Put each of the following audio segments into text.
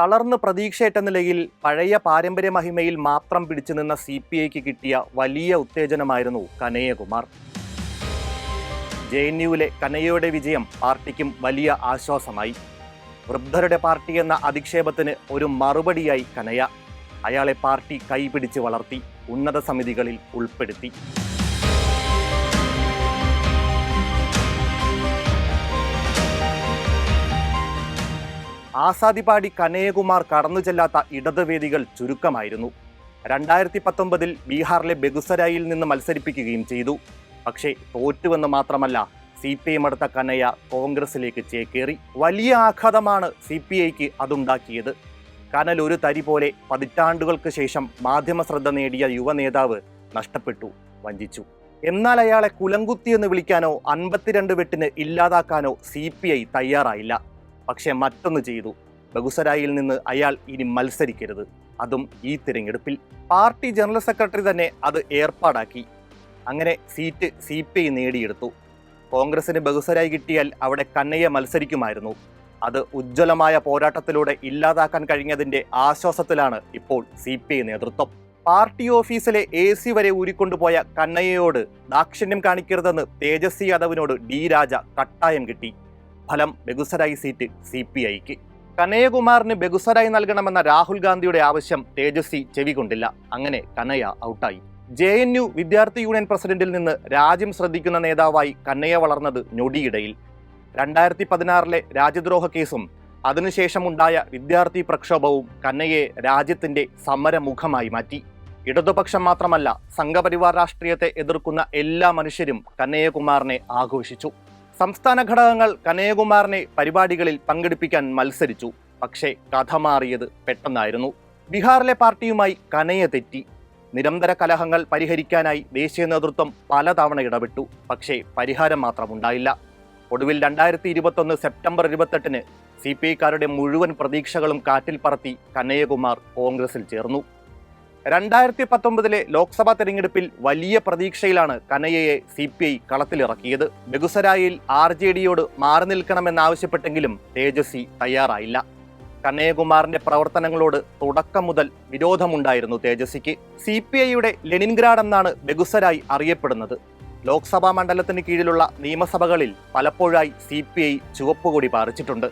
തളർന്ന് പ്രതീക്ഷയേറ്റ നിലയിൽ പഴയ പാരമ്പര്യ മഹിമയിൽ മാത്രം പിടിച്ചു നിന്ന സി പി ഐക്ക് കിട്ടിയ വലിയ ഉത്തേജനമായിരുന്നു കനയ്യകുമാർ ജെ എൻ യുവിലെ കനയ്യയുടെ വിജയം പാർട്ടിക്കും വലിയ ആശ്വാസമായി. വൃദ്ധരുടെ പാർട്ടി എന്ന അധിക്ഷേപത്തിന് ഒരു മറുപടിയായി കനയ്യ. അയാളെ പാർട്ടി കൈപിടിച്ച് വളർത്തി ഉന്നത സമിതികളിൽ ഉൾപ്പെടുത്തി. ആസാദിപാടി കനയകുമാർ കടന്നു ചെല്ലാത്ത ഇടതുവേദികൾ ചുരുക്കമായിരുന്നു. രണ്ടായിരത്തി പത്തൊമ്പതിൽ ബീഹാറിലെ ബെഗുസരായിൽ നിന്ന് മത്സരിപ്പിക്കുകയും ചെയ്തു. പക്ഷേ തോറ്റുവെന്ന് മാത്രമല്ല സി പി എം എടുത്ത കനയ കോൺഗ്രസിലേക്ക് ചേക്കേറി. വലിയ ആഘാതമാണ് സി പി ഐക്ക് അതുണ്ടാക്കിയത്. കനൽ ഒരു തരി പോലെ പതിറ്റാണ്ടുകൾക്ക് ശേഷം മാധ്യമ ശ്രദ്ധ നേടിയ യുവ നേതാവ് നഷ്ടപ്പെട്ടു വഞ്ചിച്ചു. എന്നാൽ അയാളെ കുലങ്കുത്തി എന്ന് വിളിക്കാനോ അൻപത്തിരണ്ട് വെട്ടിന് ഇല്ലാതാക്കാനോ സി പി ഐ തയ്യാറായില്ല. പക്ഷേ മറ്റൊന്ന് ചെയ്തു. ബഗുസരായിൽ നിന്ന് അയാൾ ഇനി മത്സരിക്കരുത്. അതും ഈ തിരഞ്ഞെടുപ്പിൽ. പാർട്ടി ജനറൽ സെക്രട്ടറി തന്നെ അത് ഏർപ്പാടാക്കി. അങ്ങനെ സീറ്റ് സി പി ഐ നേടിയെടുത്തു. കോൺഗ്രസിന് ബഹുസരായി കിട്ടിയാൽ അവിടെ കണ്ണയ്യ മത്സരിക്കുമായിരുന്നു. അത് ഉജ്ജ്വലമായ പോരാട്ടത്തിലൂടെ ഇല്ലാതാക്കാൻ കഴിഞ്ഞതിന്റെ ആശ്വാസത്തിലാണ് ഇപ്പോൾ സി പി ഐ നേതൃത്വം. പാർട്ടി ഓഫീസിലെ എ സി വരെ ഊരിക്കൊണ്ടുപോയ കന്നയ്യയോട് ദാക്ഷിണ്യം കാണിക്കരുതെന്ന് തേജസ്വി യാദവിനോട് ഡി രാജ കട്ടായം കിട്ടി. ഫലം ബെഗുസരായി സീറ്റ് സി പി ഐക്ക്. കനയ്യകുമാറിന് ബെഗുസരായി നൽകണമെന്ന രാഹുൽ ഗാന്ധിയുടെ ആവശ്യം തേജസ്വി ചെവികൊണ്ടില്ല. അങ്ങനെ കനയ്യ ഔട്ടായി. ജെ എൻ യു വിദ്യാർത്ഥി യൂണിയൻ പ്രസിഡന്റിൽ നിന്ന് രാജ്യം ശ്രദ്ധിക്കുന്ന നേതാവായി കന്നയ്യ വളർന്നത് ഞൊടിയിടയിൽ. രണ്ടായിരത്തി പതിനാറിലെ രാജ്യദ്രോഹ കേസും അതിനുശേഷമുണ്ടായ വിദ്യാർത്ഥി പ്രക്ഷോഭവും കന്നയെ രാജ്യത്തിന്റെ സമരമുഖമായി മാറ്റി. ഇടതുപക്ഷം മാത്രമല്ല സംഘപരിവാർ രാഷ്ട്രീയത്തെ എതിർക്കുന്ന എല്ലാ മനുഷ്യരും കന്നയ്യകുമാറിനെ ആഘോഷിച്ചു. സംസ്ഥാന ഘടകങ്ങൾ കനയകുമാറിനെ പരിപാടികളിൽ പങ്കെടുപ്പിക്കാൻ മത്സരിച്ചു. പക്ഷേ കഥ മാറിയത് പെട്ടെന്നായിരുന്നു. ബീഹാറിലെ പാർട്ടിയുമായി കനയ തെറ്റി. നിരന്തര കലഹങ്ങൾ പരിഹരിക്കാനായി ദേശീയ നേതൃത്വം പലതവണ ഇടപെട്ടു. പക്ഷേ പരിഹാരം മാത്രമുണ്ടായില്ല ഒടുവിൽ രണ്ടായിരത്തി ഇരുപത്തൊന്ന് സെപ്റ്റംബർ ഇരുപത്തെട്ടിന് സി പി ഐക്കാരുടെ മുഴുവൻ പ്രതീക്ഷകളും കാറ്റിൽ പറത്തി കനയ്യകുമാർ കോൺഗ്രസിൽ ചേർന്നു. രണ്ടായിരത്തി പത്തൊമ്പതിലെ ലോക്സഭാ തെരഞ്ഞെടുപ്പിൽ വലിയ പ്രതീക്ഷയിലാണ് കനയ്യയെ സി പി ഐ കളത്തിലിറക്കിയത്. ബെഗുസരായിൽ ആർ ജെ ഡിയോട് മാറി നിൽക്കണമെന്നാവശ്യപ്പെട്ടെങ്കിലും തേജസ്വി തയ്യാറായില്ല. കനയ്യകുമാറിന്റെ പ്രവർത്തനങ്ങളോട് തുടക്കം മുതൽ വിരോധമുണ്ടായിരുന്നു തേജസ്വിക്ക്. സി പി ഐയുടെ ലെനിൻഗ്രാഡ് എന്നാണ് ബെഗുസരായി അറിയപ്പെടുന്നത്. ലോക്സഭാ മണ്ഡലത്തിന് കീഴിലുള്ള നിയമസഭകളിൽ പലപ്പോഴായി സി പി ഐ ചുവപ്പുകൊടി പാറിച്ചിട്ടുണ്ട്.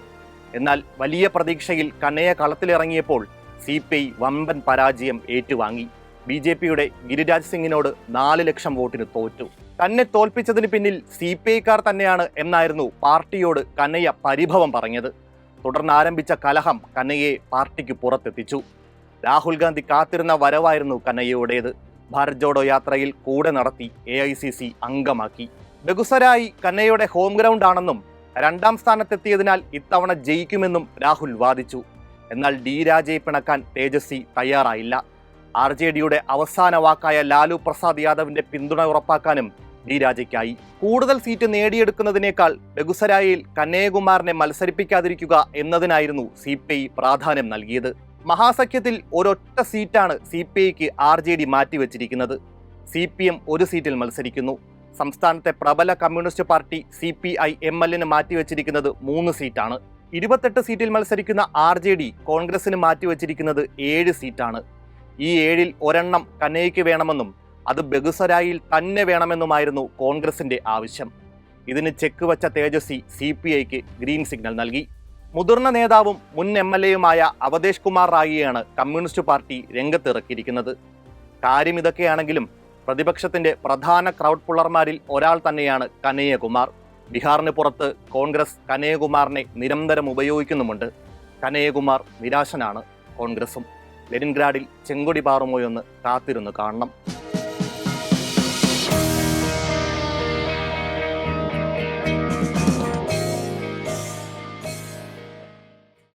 എന്നാൽ വലിയ പ്രതീക്ഷയിൽ കനയ്യ കളത്തിലിറങ്ങിയപ്പോൾ സി പി ഐ വമ്പൻ പരാജയം ഏറ്റുവാങ്ങി. ബി ജെ പിയുടെ ഗിരിരാജ് സിംഗിനോട് നാല് ലക്ഷം വോട്ടിന് തോറ്റു. തന്നെ തോൽപ്പിച്ചതിന് പിന്നിൽ സി പി ഐക്കാർ തന്നെയാണ് എന്നായിരുന്നു പാർട്ടിയോട് കനയ്യ പരിഭവം പറഞ്ഞത്. തുടർന്ന് ആരംഭിച്ച കലഹം കനയ്യെ പാർട്ടിക്ക് പുറത്തെത്തിച്ചു. രാഹുൽ ഗാന്ധി കാത്തിരുന്ന വരവായിരുന്നു കനയ്യയുടേത്. ഭാരത് ജോഡോ യാത്രയിൽ കൂടെ നടത്തി എ ഐ സി സി അംഗമാക്കി. ബഗുസരായി കനയ്യയുടെ ഹോം ഗ്രൗണ്ട് ആണെന്നും രണ്ടാം സ്ഥാനത്തെത്തിയതിനാൽ ഇത്തവണ ജയിക്കുമെന്നും രാഹുൽ വാദിച്ചു. എന്നാൽ ഡി രാജയെ പിണക്കാൻ തേജസ്വി തയ്യാറായില്ല. ആർ ജെ ഡിയുടെ അവസാന വാക്കായ ലാലു പ്രസാദ് യാദവിന്റെ പിന്തുണ ഉറപ്പാക്കാനും ഡി രാജയ്ക്കായി. കൂടുതൽ സീറ്റ് നേടിയെടുക്കുന്നതിനേക്കാൾ ബെഗുസരായിൽ കന്നയകുമാറിനെ മത്സരിപ്പിക്കാതിരിക്കുക എന്നതിനായിരുന്നു സി പി ഐ പ്രാധാന്യം നൽകിയത്. മഹാസഖ്യത്തിൽ ഒരൊറ്റ സീറ്റാണ് സി പി ഐക്ക് ആർ ജെ ഡി മാറ്റിവെച്ചിരിക്കുന്നത്. സി പി എം ഒരു സീറ്റിൽ മത്സരിക്കുന്നു. സംസ്ഥാനത്തെ പ്രബല communist party C P I M എല്ലിന് മാറ്റിവെച്ചിരിക്കുന്നത് മൂന്ന് സീറ്റാണ്. ഇരുപത്തെട്ട് സീറ്റിൽ മത്സരിക്കുന്ന ആർ ജെ ഡി കോൺഗ്രസിന് മാറ്റിവെച്ചിരിക്കുന്നത് ഏഴ് സീറ്റാണ്. ഈ ഏഴിൽ ഒരെണ്ണം കന്നയ്ക്ക് വേണമെന്നും അത് ബഗുസരായിൽ തന്നെ വേണമെന്നുമായിരുന്നു കോൺഗ്രസിന്റെ ആവശ്യം. ഇതിന് ചെക്ക് വച്ച തേജസ്വി സി പി ഐക്ക് ഗ്രീൻ സിഗ്നൽ നൽകി. മുതിർന്ന നേതാവും മുൻ എം എൽ എയുമായ അവതേഷ് കുമാർ റായിയാണ് കമ്മ്യൂണിസ്റ്റ് പാർട്ടി രംഗത്തിറക്കിയിരിക്കുന്നത്. കാര്യം ഇതൊക്കെയാണെങ്കിലും പ്രതിപക്ഷത്തിന്റെ പ്രധാന ക്രൗഡ് പുള്ളർമാരിൽ ഒരാൾ തന്നെയാണ് കനയ്യകുമാർ. ബീഹാറിന് പുറത്ത് കോൺഗ്രസ് കനയകുമാറിനെ നിരന്തരം ഉപയോഗിക്കുന്നുമുണ്ട്. കനയകുമാർ നിരാശനാണ് കോൺഗ്രസും. ലെനിൻഗ്രാഡിൽ ചെങ്കൊടി പാറുമോയെന്ന് കാത്തിരുന്ന് കാണണം.